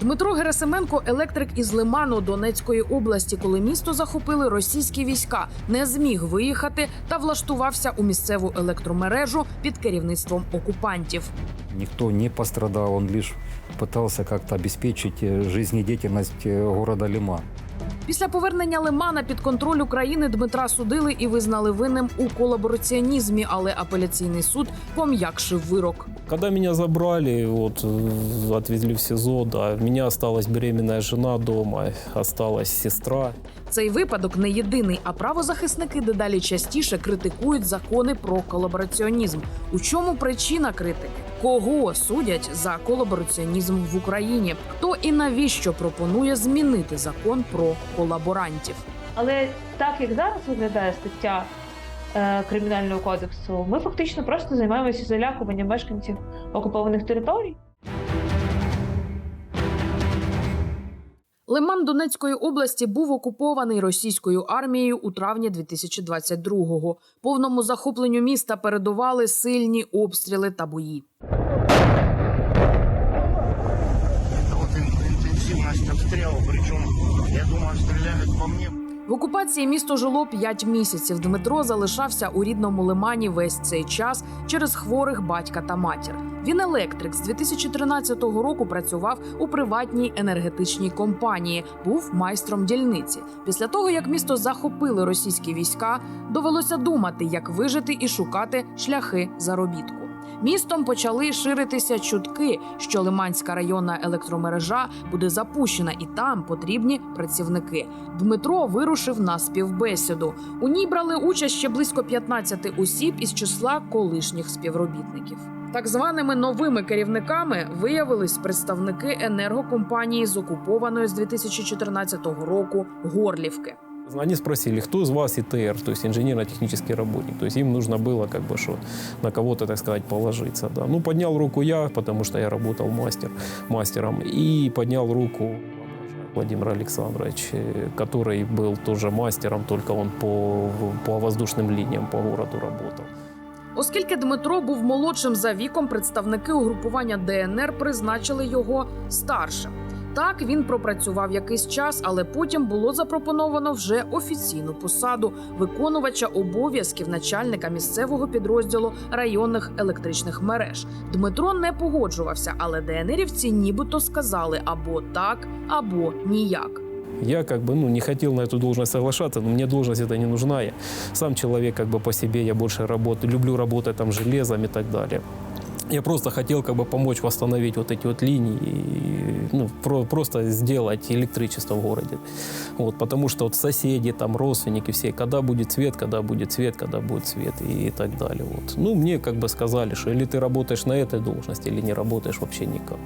Дмитро Герасименко, електрик із Лиману Донецької області, коли місто захопили російські війська, не зміг виїхати та влаштувався у місцеву електромережу під керівництвом окупантів. Никто не пострадал, он лишь пытался как-то обеспечить э, жизнедеятельность э, города Лиман. Після повернення Лимана під контроль України Дмитра судили і визнали винним у колабораціонізмі, але апеляційний суд пом'якшив вирок. Когда меня забрали, вот э, отвезли в СИЗО, да, у меня осталась беременная жена дома, осталась сестра. Цей випадок не єдиний, а правозахисники дедалі частіше критикують закони про колабораціонізм. У чому причина критики? Кого судять за колабораціонізм в Україні? Хто і навіщо пропонує змінити закон про колаборантів? Але так як зараз виглядає стаття е, кримінального кодексу, ми фактично просто займаємося залякуванням мешканців окупованих територій. Лиман Донецької області був окупований російською армією у травні 2022-го. Повному захопленню міста передували сильні обстріли та бої. Інтенсивність обстрілу, причому я думаю, стріляють по мне. В окупації місто жило 5 місяців. Дмитро залишався у рідному лимані весь цей час через хворих батька та матір. Він електрик з 2013 року працював у приватній енергетичній компанії, був майстром дільниці. Після того, як місто захопили російські війська, довелося думати, як вижити і шукати шляхи заробітку. Містом почали ширитися чутки, що Лиманська районна електромережа буде запущена, і там потрібні працівники. Дмитро вирушив на співбесіду. У ній брали участь ще близько 15 осіб із числа колишніх співробітників. Так званими новими керівниками виявились представники енергокомпанії з окупованої з 2014 року Горлівки. Они спросили, кто из вас ИТР, то есть инженерно-технический работник. То есть им нужно было как бы что на кого-то, так сказать, положиться. Да. Ну, поднял руку я, потому что я работал мастер, мастером, и поднял руку Владимир Александрович, э, который был тоже мастером, только он по, по воздушным линиям по городу работал. Оскільки Дмитро був молодшим за віком, представники угрупування ДНР призначили його старшим. Так він пропрацював якийсь час, але потім було запропоновано вже офіційну посаду виконувача обов'язків начальника місцевого підрозділу районних електричних мереж. Дмитро не погоджувався, але ДНРівці нібито сказали або так, або ніяк. Я как бы ну, не хотел на эту должность соглашаться, но мне должность это не нужна. Я сам человек как бы по себе, я больше работаю, люблю работать там железом и так далее. Я просто хотел как бы помочь восстановить вот эти вот линии, и, ну, про- просто сделать электричество в городе. Вот, потому что вот соседи, там, родственники все, когда будет свет, когда будет свет, когда будет свет и так далее. Вот. Ну, мне как бы сказали, что или ты работаешь на этой должности, или не работаешь вообще никак.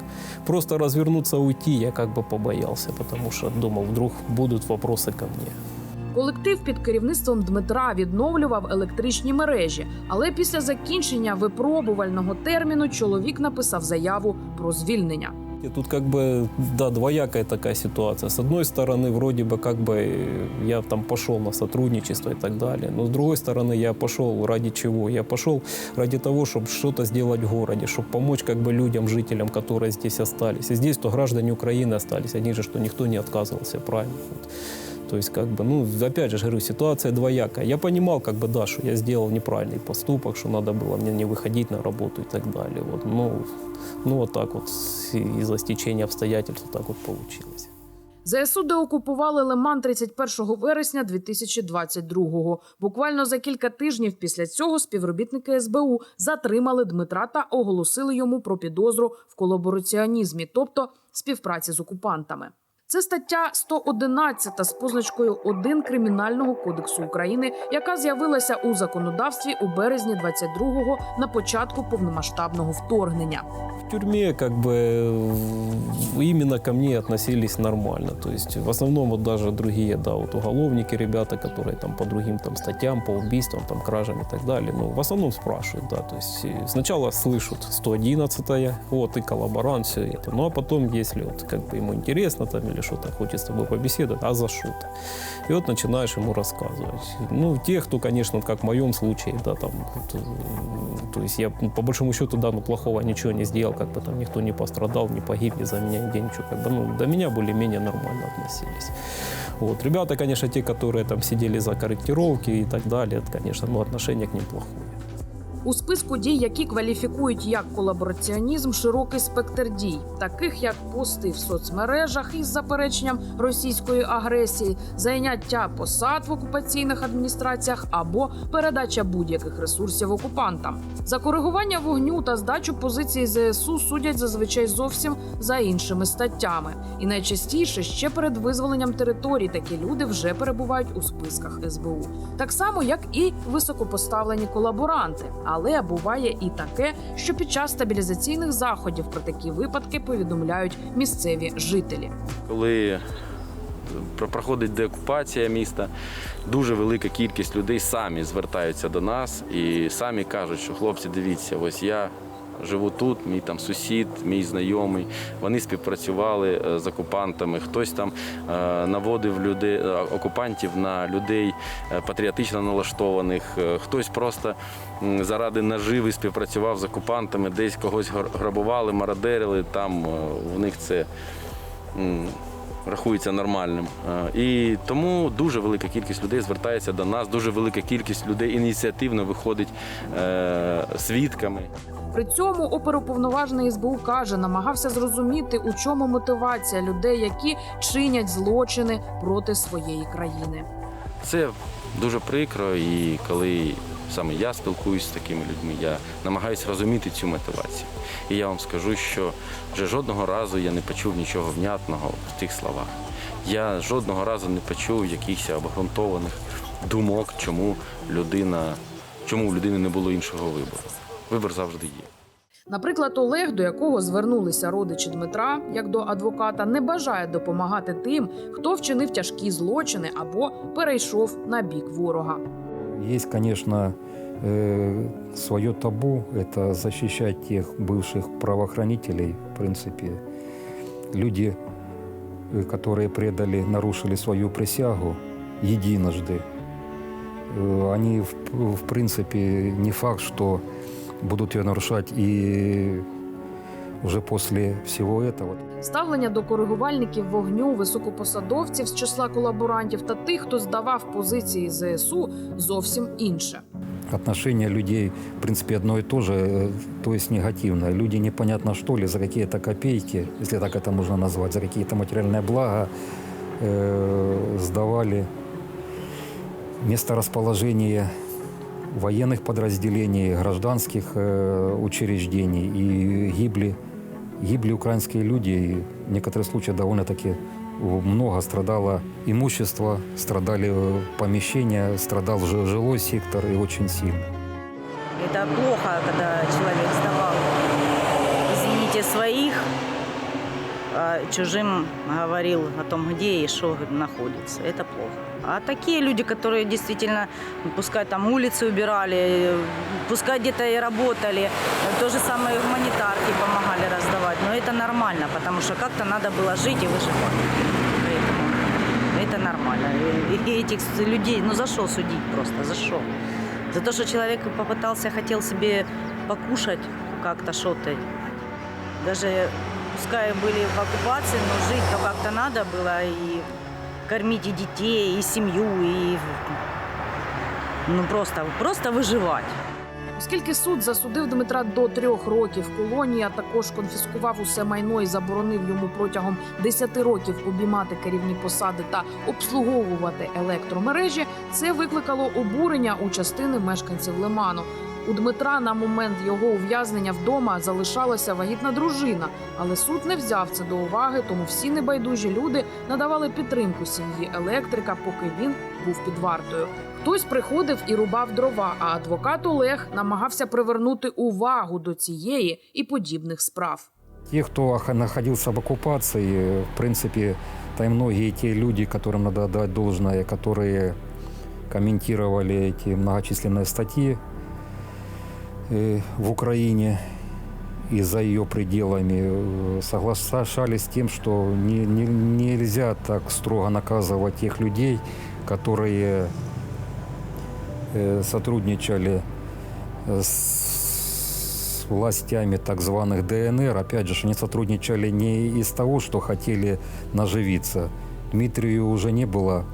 Просто развернуться, уйти я как бы побоялся, потому что думал, вдруг будут вопросы ко мне. Колектив під керівництвом Дмитра відновлював електричні мережі, але після закінчення випробувального терміну чоловік написав заяву про звільнення. И Тут как бы, да, двоякая такая ситуация. С одной стороны, вроде бы как бы э, я там пошел на сотрудничество и так далее, но с другой стороны, я пошел ради чего? Я пошел ради того, чтобы что-то сделать в городе, чтобы помочь как бы людям, жителям, которые здесь остались. И здесь то граждане Украины остались, они же, что никто не отказывался, правильно? Вот. То есть, как бы, ну, опять же, говорю, ситуация двоякая. Я понимал, как бы, да, что я сделал неправильный поступок, что надо было мне не выходить на работу и так далее. Вот, ну, ну, вот так вот из-за стечения обстоятельств вот так вот получилось. ЗСУ деокупували Лиман 31 вересня 2022-го. Буквально за кілька тижнів після цього співробітники СБУ затримали Дмитра та оголосили йому про підозру в колабораціонізмі, тобто співпраці з окупантами. Це стаття 111 з позначкою 1 Кримінального кодексу України, яка з'явилася у законодавстві у березні 22-го на початку повномасштабного вторгнення. В тюрьме как бы э, именно ко мне относились нормально. То есть в основном вот даже другие, да, вот уголовники, ребята, которые там по другим там статьям, по убийствам, там кражам и так далее, ну, в основном спрашивают, да, то есть э, сначала слышат 111 вот, и коллаборант, все это, ну, а потом, если вот как бы ему интересно там или что-то хочет с тобой побеседовать, а за что-то. И вот начинаешь ему рассказывать. Ну, те, кто, конечно, как в моем случае, да, там, вот, э, то есть я, ну, по большому счету, да, ну, плохого ничего не сделал, как бы там никто не пострадал, не погиб из-за меня, нигде ничего. Как бы, ну, до меня более-менее нормально относились. Вот. Ребята, конечно, те, которые там сидели за корректировки и так далее, это, конечно, ну, отношение к ним плохое. У списку дій, які кваліфікують як колабораціонізм, широкий спектр дій, таких як пости в соцмережах із запереченням російської агресії, зайняття посад в окупаційних адміністраціях або передача будь-яких ресурсів окупантам. За коригування вогню та здачу позиції ЗСУ судять зазвичай зовсім за іншими статтями. І найчастіше ще перед визволенням територій такі люди вже перебувають у списках СБУ, так само як і високопоставлені колаборанти. Але буває і таке, що під час стабілізаційних заходів про такі випадки повідомляють місцеві жителі. Коли е, про- проходить деокупація міста, дуже велика кількість людей самі звертаються до нас і самі кажуть, що хлопці, дивіться, ось я живу тут, мій там сусід, мій знайомий. Вони співпрацювали е, з окупантами. Хтось там е, наводив людей, е, окупантів на людей патріотично налаштованих, хтось просто заради наживи співпрацював з окупантами, десь когось грабували, мародерили. Там в них це рахується нормальним. Е, І тому дуже велика кількість людей звертається до нас, дуже велика кількість людей ініціативно виходить е, свідками. При цьому оперуповноважений СБУ каже, намагався зрозуміти, у чому мотивація людей, які чинять злочини проти своєї країни. Це дуже прикро, і коли саме я спілкуюся з такими людьми, я намагаюся розуміти цю мотивацію. І я вам скажу, що вже жодного разу я не почув нічого внятного в тих словах. Я жодного разу не почув якихось обґрунтованих думок, чому людина, чому у людини не було іншого вибору. Вибір завжди є. Наприклад, Олег, до якого звернулися родичі Дмитра, як до адвоката, не бажає допомагати тим, хто вчинив тяжкі злочини або перейшов на бік ворога. Есть, конечно, э, свое табу – это защищать тех бывших правоохранителей, в принципе. Люди, э, которые предали, нарушили свою присягу единожды, э, они, в, в принципе, не факт, что будут ее нарушать и уже после всего этого. Ставлення до коригувальників вогню, високопосадовців з числа колаборантів та тих, хто здавав позиції ЗСУ, зовсім інше. отношение людей, в принципе, одно и то же, э, то есть негативное. Люди непонятно что ли, за какие-то копейки, если так это можно назвать, за какие-то материальные блага э, сдавали месторасположение военных подразделений, гражданских э, учреждений и гибли, гибли украинские люди. И в некоторых случаях довольно-таки много страдало имущество, страдали э, помещения, страдал жи- жилой сектор и очень сильно. Это плохо, когда человек сдавал, извините, своих, а чужим говорил о том, где и что находится. Это плохо. А такие люди, которые действительно, ну, пускай там улицы убирали, пускай где-то и работали, то же самое гуманитарки помогали раздавать. Но это нормально, потому что как-то надо было жить и выживать. Это нормально. И этих людей, ну за что судить просто, за что? За то, что человек попытался, хотел себе покушать как-то что-то. Даже пускай были в оккупации, но жить-то как-то надо было и кормить и детей, и семью, и ну просто, просто выживать. Оскільки суд засудив Дмитра до трьох років колонії, а також конфіскував усе майно і заборонив йому протягом 10 років обіймати керівні посади та обслуговувати електромережі, це викликало обурення у частини мешканців Лиману. У Дмитра на момент його ув'язнення вдома залишалася вагітна дружина, але суд не взяв це до уваги, тому всі небайдужі люди надавали підтримку сім'ї електрика, поки він був під вартою. Хтось приходив і рубав дрова, а адвокат Олег намагався привернути увагу до цієї і подібних справ. Те, кто ох- находился в оккупации, э, в принципе, там и многие те люди, которым надо отдать должное, которые комментировали эти многочисленные статьи э, в Украине и за ее пределами, э, соглашались с тем, что не- не- нельзя так строго наказывать тех людей, которые э, сотрудничали с с властями так званых ДНР. Опять же, они сотрудничали не из того, что хотели наживиться. Дмитрию уже не было, э,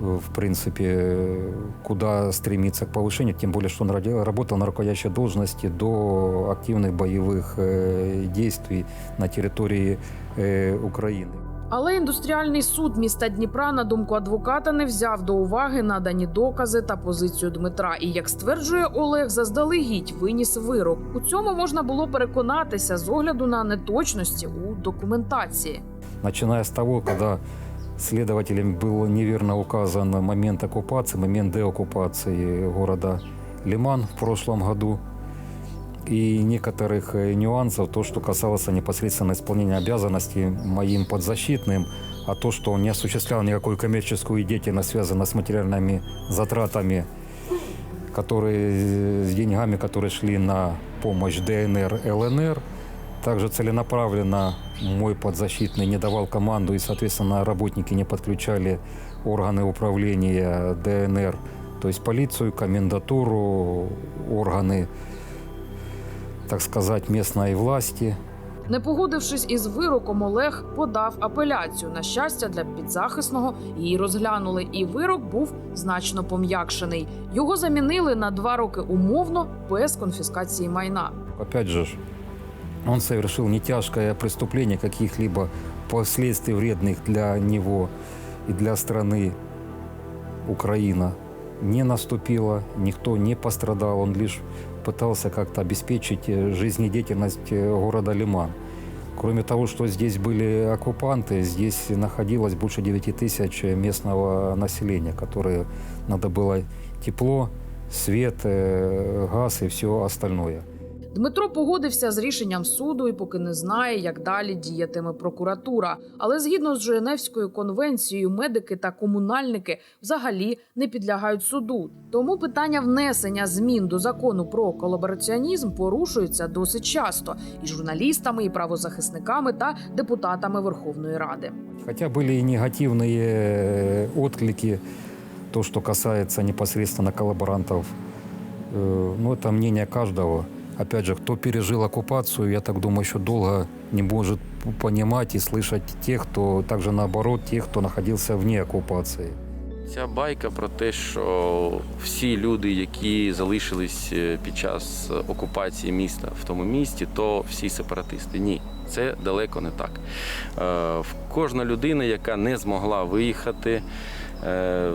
в принципе, э, куда стремиться к повышению, тем более, что он ради- работал на руководящей должности до активных боевых э, действий на территории э, Украины. Але індустріальний суд міста Дніпра, на думку адвоката, не взяв до уваги надані докази та позицію Дмитра. І як стверджує Олег, заздалегідь виніс вирок. У цьому можна було переконатися з огляду на неточності у документації. начиная с того, когда следователям был неверно указан момент оккупации, момент деоккупации города Лиман в прошлом году. И некоторых э, нюансов, то, что касалось непосредственно исполнения обязанностей моим подзащитным, а то, что он не осуществлял никакую коммерческую деятельность, связанную с материальными затратами, которые, э, с деньгами, которые шли на помощь ДНР, ЛНР, также целенаправленно мой подзащитный не давал команду, и, соответственно, работники не подключали органы управления ДНР, то есть полицию, комендатуру, органы, так сказать, местной власти. Не погодившись із вироком, Олег подав апеляцію. На щастя, для підзахисного її розглянули, і вирок був значно пом'якшений. Його замінили на два роки умовно без конфіскації майна. Опять же, ж, он совершил не тяжкое преступление, каких-либо последствий вредных для него и для страны Украина не наступило, никто не пострадал, он лишь пытался как-то обеспечить э, жизнедеятельность э, города Лиман. Кроме того, что здесь были оккупанты, здесь находилось больше 9 тысяч местного населения, которые надо было тепло, свет, э, газ и все остальное. Дмитро погодився з рішенням суду і поки не знає, як далі діятиме прокуратура. Але згідно з Женевською конвенцією, медики та комунальники взагалі не підлягають суду. Тому питання внесення змін до закону про колабораціонізм порушується досить часто і журналістами, і правозахисниками та депутатами Верховної Ради. Хотя были и негативные э, отклики, то, что касается непосредственно коллаборантов, э, ну, это мнение каждого. Опять же, кто пережил оккупацию, я так думаю, еще долго не может понимать и слышать тех, кто также наоборот, тех, кто находился вне оккупации. Ця байка про те, що всі люди, які залишились е, під час окупації міста в тому місті, то всі сепаратисти. Ні, це далеко не так. Е, Кожна людина, яка не змогла виїхати,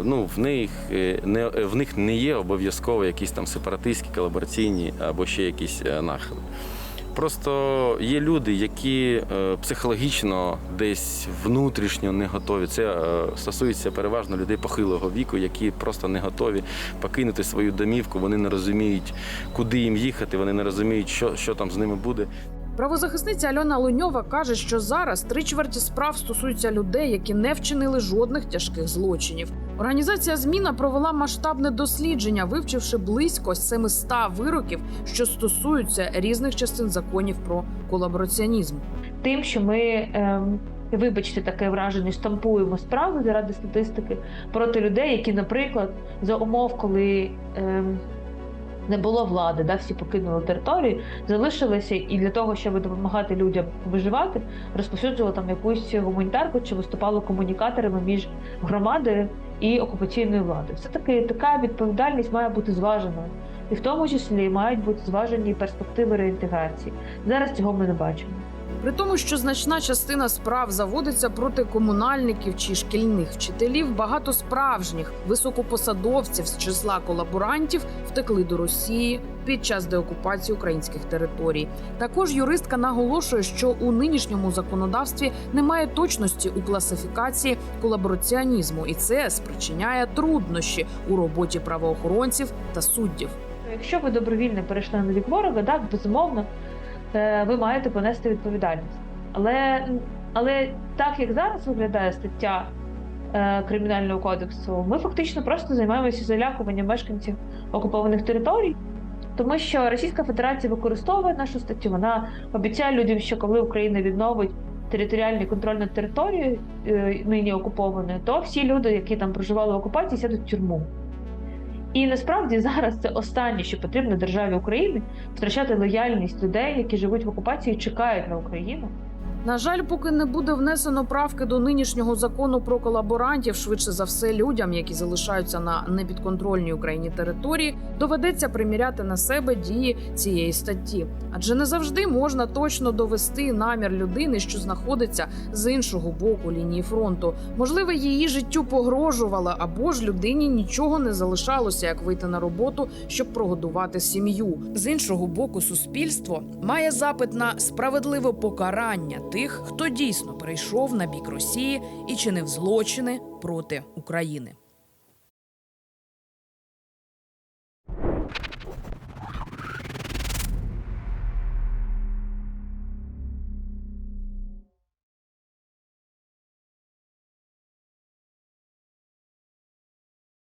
ну, в, них, е, не, в них не є обов'язково якісь там сепаратистські, колабораційні або ще якісь е, нахили. Просто є люди, які е, психологічно десь внутрішньо не готові. Це е, стосується переважно людей похилого віку, які просто не готові покинути свою домівку. Вони не розуміють, куди їм їхати, вони не розуміють, що, що там з ними буде. Правозахисниця Альона Луньова каже, що зараз три чверті справ стосуються людей, які не вчинили жодних тяжких злочинів. Організація Зміна провела масштабне дослідження, вивчивши близько 700 вироків, що стосуються різних частин законів про колабораціонізм. тим, що ми, ем, вибачте, таке враження, штампуємо справи заради статистики проти людей, які, наприклад, за умов, коли ем, не було влади, да, всі покинули територію, залишилися і для того, щоб допомагати людям виживати, розповсюджували там якусь гуманітарку чи виступали комунікаторами між громадою і окупаційною владою. Все таки така відповідальність має бути зваженою. І в тому числі мають бути зважені перспективи реінтеграції. Зараз цього ми не бачимо. При тому, що значна частина справ заводиться проти комунальників чи шкільних вчителів, багато справжніх високопосадовців з числа колаборантів втекли до Росії під час деокупації українських територій. Також юристка наголошує, що у нинішньому законодавстві немає точності у класифікації колабораціонізму, і це спричиняє труднощі у роботі правоохоронців та суддів. Якщо ви добровільно перейшли на бік ворога, так безумовно ви маєте понести відповідальність. Але, але так як зараз виглядає стаття е, кримінального кодексу, ми фактично просто займаємося залякуванням мешканців окупованих територій. Тому що Російська Федерація використовує нашу статтю, вона обіцяє людям, що коли Україна відновить територіальний контроль над територією е, нині окупованою, то всі люди, які там проживали в окупації, сядуть в тюрму. І насправді зараз це останнє, що потрібно державі України втрачати лояльність людей, які живуть в окупації, чекають на Україну. На жаль, поки не буде внесено правки до нинішнього закону про колаборантів, швидше за все, людям, які залишаються на непідконтрольній Україні території, доведеться приміряти на себе дії цієї статті. Адже не завжди можна точно довести намір людини, що знаходиться з іншого боку лінії фронту. Можливо, її життю погрожувало, або ж людині нічого не залишалося, як вийти на роботу, щоб прогодувати сім'ю. З іншого боку, суспільство має запит на справедливе покарання тих, хто дійсно перейшов на бік Росії і чинив злочини проти України.